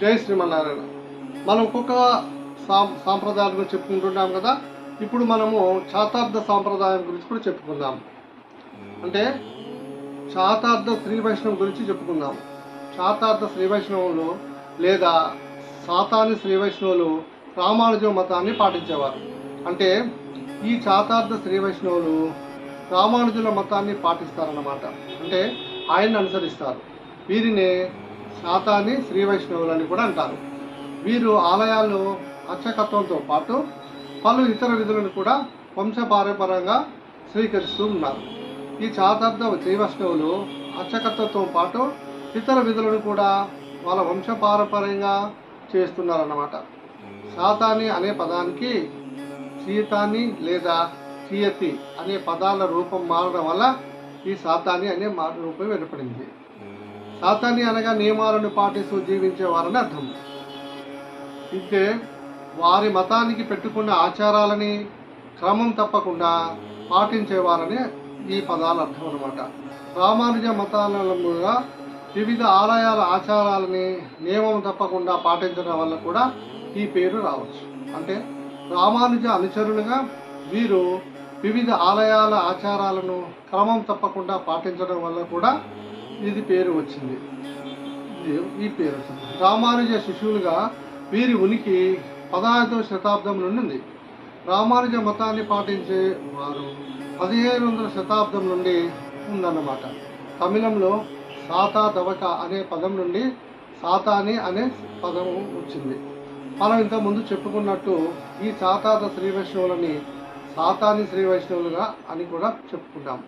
జై శ్రీమన్నారాయణ. మనం ఒక్కొక్క సాం సాంప్రదాయాల గురించి చెప్పుకుంటున్నాం కదా. ఇప్పుడు మనము శాతార్థ సాంప్రదాయం గురించి కూడా చెప్పుకుందాం. అంటే శాతార్థ శ్రీ వైష్ణవం గురించి చెప్పుకుందాం. శాతార్థ శ్రీ వైష్ణవులు లేదా శాతాని శ్రీ వైష్ణవులు రామానుజ మతాన్ని పాటించేవారు. అంటే ఈ శాతార్థ శ్రీ వైష్ణవులు రామానుజుల మతాన్ని పాటిస్తారన్నమాట. అంటే ఆయన్ని అనుసరిస్తారు. వీరినే శాతాని శ్రీ వైష్ణవులు అని కూడా అంటారు. వీరు ఆలయాల్లో అర్చకత్వంతో పాటు పలు ఇతర విధులను కూడా వంశపారంపరంగా స్వీకరిస్తూ ఉన్నారు. ఈ శాతార్థ శ్రీ వైష్ణవులు అర్చకత్వంతో పాటు ఇతర విధులను కూడా వాళ్ళ వంశపారంపర్యంగా చేస్తున్నారన్నమాట. శాతాని అనే పదానికి సీతాని లేదా సీయతి అనే పదాల రూపం మారడం వల్ల ఈ శాతాని అనే మా- రూపం ఏర్పడింది. సాతాని అనగా నియమాలను పాటిస్తూ జీవించేవారని అర్థం. అయితే వారి మతానికి పెట్టుకున్న ఆచారాలని క్రమం తప్పకుండా పాటించేవారని ఈ పదాల అర్థం అనమాట రామానుజ మతాలముగా వివిధ ఆలయాల ఆచారాలని నియమం తప్పకుండా పాటించడం వల్ల కూడా ఈ పేరు రావచ్చు. అంటే రామానుజ అనుచరులుగా వీరు వివిధ ఆలయాల ఆచారాలను క్రమం తప్పకుండా పాటించడం వల్ల కూడా ఇది పేరు వచ్చింది. ఈ పేరు వచ్చింది. రామానుజ శిష్యులుగా వీరి ఉనికి పదహారవ శతాబ్దం నుండి ఉంది. రామానుజ మతాన్ని పాటించే వారు పదిహేను వందల శతాబ్దం నుండి ఉందన్నమాట. తమిళంలో సాతా దవక అనే పదం నుండి సాతాని అనే పదం వచ్చింది. మనం ఇంత ముందు చెప్పుకున్నట్టు ఈ సాతాత శ్రీ వైష్ణవులని సాతాని శ్రీ వైష్ణవులుగా అని కూడా చెప్పుకుంటాం.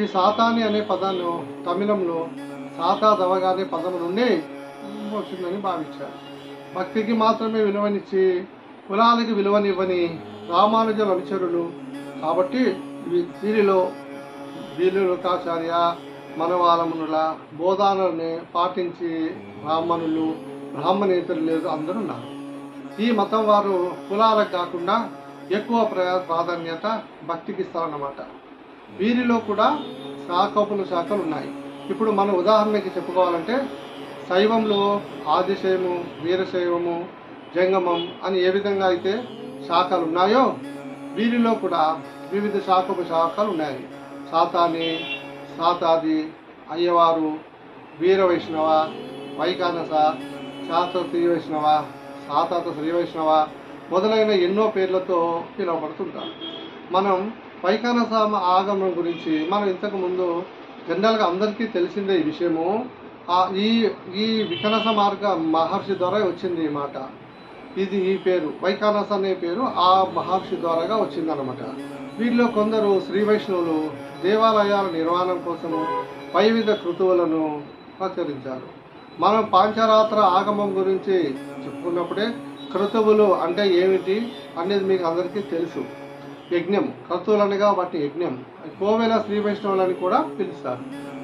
ఈ సాతాని అనే పదాన్ని తమిళంలో సాతా దవగా అనే పదం నుండి వచ్చిందని భావించారు. భక్తికి మాత్రమే విలువనిచ్చి కులాలకి విలువనివ్వని రామానుజుల అనుచరులు కాబట్టి వీరిలో వీరులకాచార్య మనవాలమునుల బోధానల్ని పాటించి బ్రాహ్మణులు బ్రాహ్మణేతలు లేదు అందరూ ఉన్నారు. ఈ మతం వారు కులాలకు కాకుండా ఎక్కువ ప్రాధాన్యత భక్తికి ఇస్తారన్నమాట. వీరిలో కూడా శాఖోపులు శాఖలు ఉన్నాయి. ఇప్పుడు మన ఉదాహరణకి చెప్పుకోవాలంటే శైవంలో ఆదిశైవము వీరశైవము జంగమం అని ఏ విధంగా అయితే శాఖలు ఉన్నాయో వీరిలో కూడా వివిధ శాఖపు శాఖలు ఉన్నాయి. సాతాని సాతాది అయ్యవారు వీర వైష్ణవ వైకానస శాత శ్రీ వైష్ణవ సాతాత శ్రీ వైష్ణవ మొదలైన ఎన్నో పేర్లతో పిలువబడుతుంటారు. మనం వైకానస ఆగమనం గురించి మనం ఇంతకు ముందు జనరల్గా అందరికీ తెలిసిందే ఈ విషయము. ఈ ఈ వికనస మార్గ మహర్షి ద్వారా వచ్చింది ఈ మాట. ఇది ఈ పేరు. వైకానస అనే పేరు ఆ మహర్షి ద్వారాగా వచ్చిందనమాట వీటిలో కొందరు శ్రీ వైష్ణవులు దేవాలయాల నిర్మాణం కోసము పైవిధ కృతువులను ప్రచురించారు. మనం పాంచరాత్ర ఆగమం గురించి చెప్పుకున్నప్పుడే క్రతువులు అంటే ఏమిటి అనేది మీకు అందరికీ తెలుసు. యజ్ఞం క్రతువులు వాటి యజ్ఞం. కోవెల శ్రీ వైష్ణవులని కూడా పిలుస్తారు.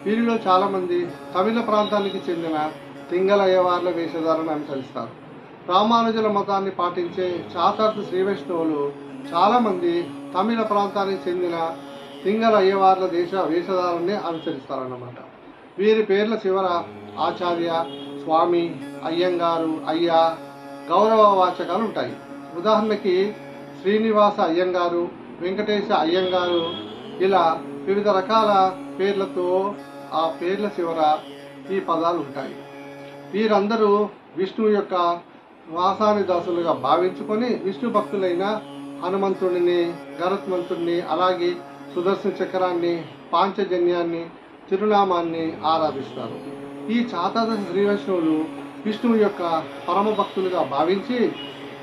వీరిలో చాలామంది తమిళ ప్రాంతానికి చెందిన తింగల అయ్యవార్ల వేషధారణ అనుసరిస్తారు. రామానుజుల మతాన్ని పాటించే చాతార్థ శ్రీ వైష్ణవులు చాలామంది తమిళ ప్రాంతానికి చెందిన తింగల అయ్యవార్ల దేశ వేషధారణని అనుసరిస్తారన్నమాట. వీరి పేర్ల చివర ఆచార్య స్వామి అయ్యంగారు అయ్యా గౌరవ వాచకాలు ఉంటాయి. ఉదాహరణకి శ్రీనివాస అయ్యంగారు వెంకటేశ అయ్యంగారు ఇలా వివిధ రకాల పేర్లతో ఆ పేర్ల చివర ఈ పదాలు ఉంటాయి. వీరందరూ విష్ణువు యొక్క వాసాని దాసులుగా భావించుకొని విష్ణు భక్తులైన హనుమంతుడిని గరుత్మంతుడిని అలాగే సుదర్శన చక్రాన్ని పాంచజన్యాన్ని తిరునామాన్ని ఆరాధిస్తారు. ఈ చాతాదశ శ్రీ వైష్ణవులు విష్ణువు యొక్క పరమ భక్తులుగా భావించి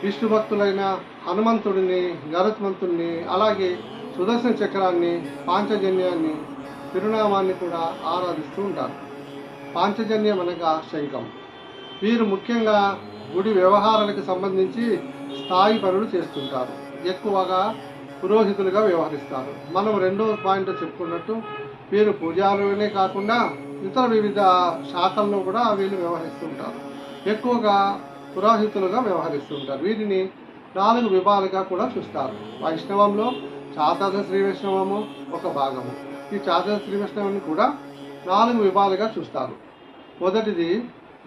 విష్ణు భక్తులైన హనుమంతుడిని గరుత్మంతుడిని అలాగే సుదర్శన చక్రాన్ని పాంచజన్యాన్ని తిరునామాన్ని కూడా ఆరాధిస్తూ ఉంటారు. పాంచజన్యం అనగా శంఖం వీరు ముఖ్యంగా గుడి వ్యవహారాలకు సంబంధించి స్థాయి పనులు చేస్తుంటారు. ఎక్కువగా పురోహితులుగా వ్యవహరిస్తారు. మనం రెండో పాయింట్ చెప్పుకున్నట్టు వీరు పూజారులనే కాకుండా ఇతర వివిధ శాఖల్లో కూడా వీళ్ళు వ్యవహరిస్తుంటారు. ఎక్కువగా పురోహితులుగా వ్యవహరిస్తుంటారు వీరిని నాలుగు విభాగాలుగా కూడా చూస్తారు. వైష్ణవంలో చాతాద శ్రీ వైష్ణవము ఒక భాగము. ఈ చాతాద శ్రీ వైష్ణవాన్ని కూడా నాలుగు విభాగాలుగా చూస్తారు. మొదటిది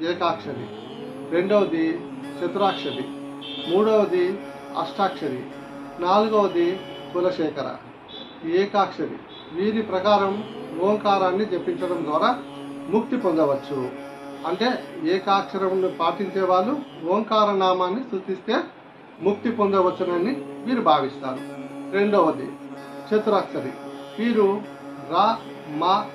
ఏకాక్షరి రెండవది చతురాక్షరి మూడవది అష్టాక్షరి నాలుగవది కులశేఖర. ఏకాక్షరి వీరి ప్రకారం ఓంకారాన్ని జపించడం ద్వారా ముక్తి పొందవచ్చు. అంటే ఏకాక్షరం పాటించే వాళ్ళు ఓంకార నామాన్ని స్థుతిస్తే ముక్తి పొందవచ్చునని వీరు భావిస్తారు. రెండవది చతురాక్షరి. వీరు రా మా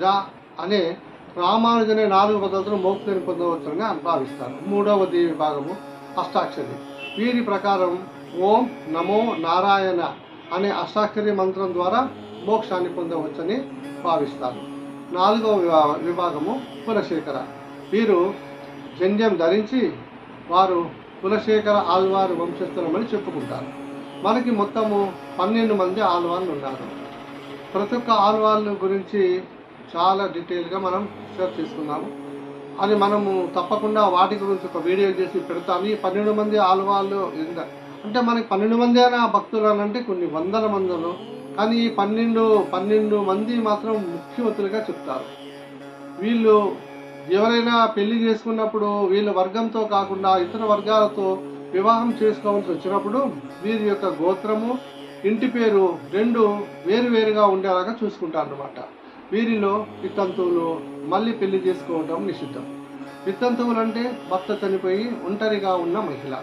జా అనే రామానుజనే నాలుగు పద్ధతులు మోక్తిని పొందవచ్చునని భావిస్తారు. మూడవది విభాగము అష్టాక్షరి. వీరి ప్రకారం ఓం నమో నారాయణ అనే అష్టాక్షరి మంత్రం ద్వారా మోక్షాన్ని పొందవచ్చని భావిస్తారు. నాలుగవ విభా- విభాగము కులశేఖర వీరు జంధ్యం ధరించి వారు కులశేఖర ఆల్వారు వంశస్థులమని చెప్పుకుంటారు. మనకి మొత్తము పన్నెండు మంది ఆల్వార్లు ఉన్నారు. ప్రతి ఒక్క ఆల్వాళ్ళ గురించి చాలా డీటెయిల్గా మనం షేర్ చేసుకున్నాము. అది మనము తప్పకుండా వాటి గురించి ఒక వీడియో చేసి పెడతాము. ఈ పన్నెండు మంది ఆల్వాళ్ళు ఎంత- అంటే మనకి పన్నెండు మంది అయినా భక్తులు అని అంటే కొన్ని వందల మందులు. కానీ ఈ పన్నెండు పన్నెండు మంది మాత్రం ముఖ్యవతులుగా చెప్తారు. వీళ్ళు ఎవరైనా పెళ్ళి చేసుకున్నప్పుడు వీళ్ళ వర్గంతో కాకుండా ఇతర వర్గాలతో వివాహం చేసుకోవాల్సి వచ్చినప్పుడు వీరి యొక్క గోత్రము ఇంటి పేరు రెండు వేరు వేరుగా ఉండేలాగా చూసుకుంటారు అన్నమాట వీరిలో వితంతువులు మళ్ళీ పెళ్ళి చేసుకోవడం నిషిద్ధం. వితంతువులు అంటే భర్త చనిపోయి ఒంటరిగా ఉన్న మహిళ.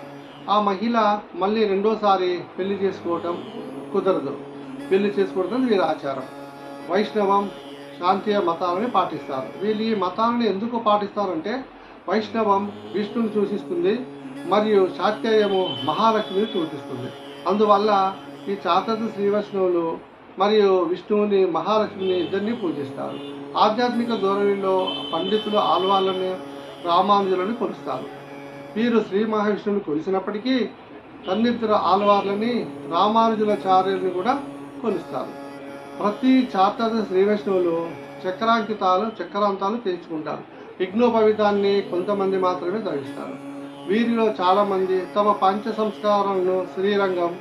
ఆ మహిళ మళ్ళీ రెండోసారి పెళ్ళి చేసుకోవటం కుదరదు. పెళ్ళి చేసుకోవడం వీరి ఆచారం. వైష్ణవం శాంతీయ మతాలని పాటిస్తారు. వీళ్ళు ఈ మతాలను ఎందుకు పాటిస్తారంటే వైష్ణవం విష్ణుని సూచిస్తుంది మరియు శాక్తేయము మహాలక్ష్మిని సూచిస్తుంది. అందువల్ల ఈ చాతద శ్రీ వైష్ణవులు మరియు విష్ణువుని మహాలక్ష్మిని ఇద్దరిని పూజిస్తారు. ఆధ్యాత్మిక ధోరణిలో పండితులు ఆల్వాళ్ళని రామానుజులని కొలుస్తారు. వీరు శ్రీ మహావిష్ణువుని కొలిసినప్పటికీ తన్నిద్దరు ఆల్వార్లని రామానుజులాచార్యుల్ని కూడా కొలుస్తారు. ప్రతి చాతద శ్రీ వైష్ణవులు చక్రాంకితాలు చక్రాంతాలు చేయించుకుంటారు. యజ్ఞోపవితాన్ని కొంతమంది మాత్రమే ధరిస్తారు. వీరిలో చాలామంది తమ పంచ సంస్కారాలను శ్రీరంగం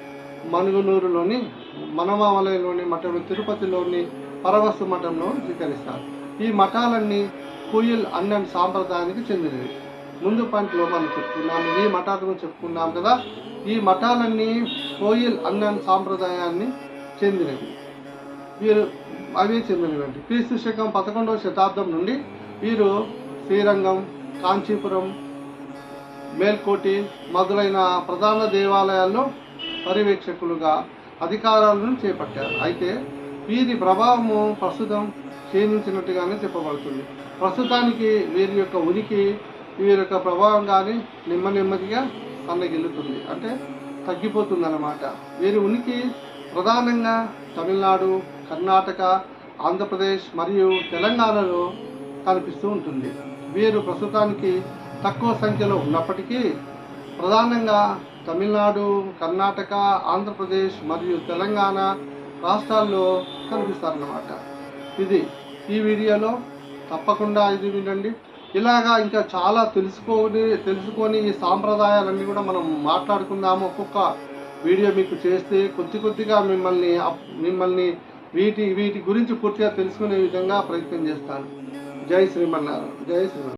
మనుగునూరులోని మనమామలయంలోని మఠం తిరుపతిలోని పరవస్తు మఠంలో స్వీకరిస్తారు. ఈ మఠాలన్నీ కుయిల్ అన్నన్ సాంప్రదాయానికి చెందినవి. ముందు పాయింట్ లోపాలు చెప్పుకున్నాము ఈ మఠాల గురించి చెప్పుకున్నాం కదా. ఈ మఠాలన్నీ కోయిల్ అన్నన్ సాంప్రదాయాన్ని చెందినవి. వీరు అవే చెందినటువంటి. క్రీస్తు శకం పదకొండవ శతాబ్దం నుండి వీరు శ్రీరంగం కాంచీపురం మేల్కోటి మొదలైన ప్రధాన దేవాలయాల్లో పర్యవేక్షకులుగా అధికారాలను చేపట్టారు. అయితే వీరి ప్రభావము ప్రస్తుతం క్షీణించినట్టుగానే చెప్పబడుతుంది. ప్రస్తుతానికి వీరి యొక్క ఉనికి వీరి యొక్క ప్రభావం కానీ నెమ్మ నెమ్మదిగా సన్నగిల్లుతుంది. అంటే తగ్గిపోతుంది అన్నమాట వీరి ఉనికి ప్రధానంగా తమిళనాడు కర్ణాటక ఆంధ్రప్రదేశ్ మరియు తెలంగాణలో కనిపిస్తూ ఉంటుంది. వీరు ప్రస్తుతానికి తక్కువ సంఖ్యలో ఉన్నప్పటికీ ప్రధానంగా తమిళనాడు కర్ణాటక ఆంధ్రప్రదేశ్ మరియు తెలంగాణ రాష్ట్రాల్లో కనిపిస్తారన్నమాట. ఇది ఈ వీడియోలో తప్పకుండా ఇది వినండి. ఇలాగా ఇంకా చాలా తెలుసుకొని తెలుసుకొని ఈ సాంప్రదాయాలన్నీ కూడా మనం మాట్లాడుకుందాము. ఒక్కొక్క వీడియో మీకు చేస్తే కొద్ది కొద్దిగా మిమ్మల్ని మిమ్మల్ని వీటి వీటి గురించి పూర్తిగా తెలుసుకునే విధంగా ప్రయత్నం చేస్తాను. జై శ్రీమన్నారాయణ. జై శ్రీమన్నారాయణ.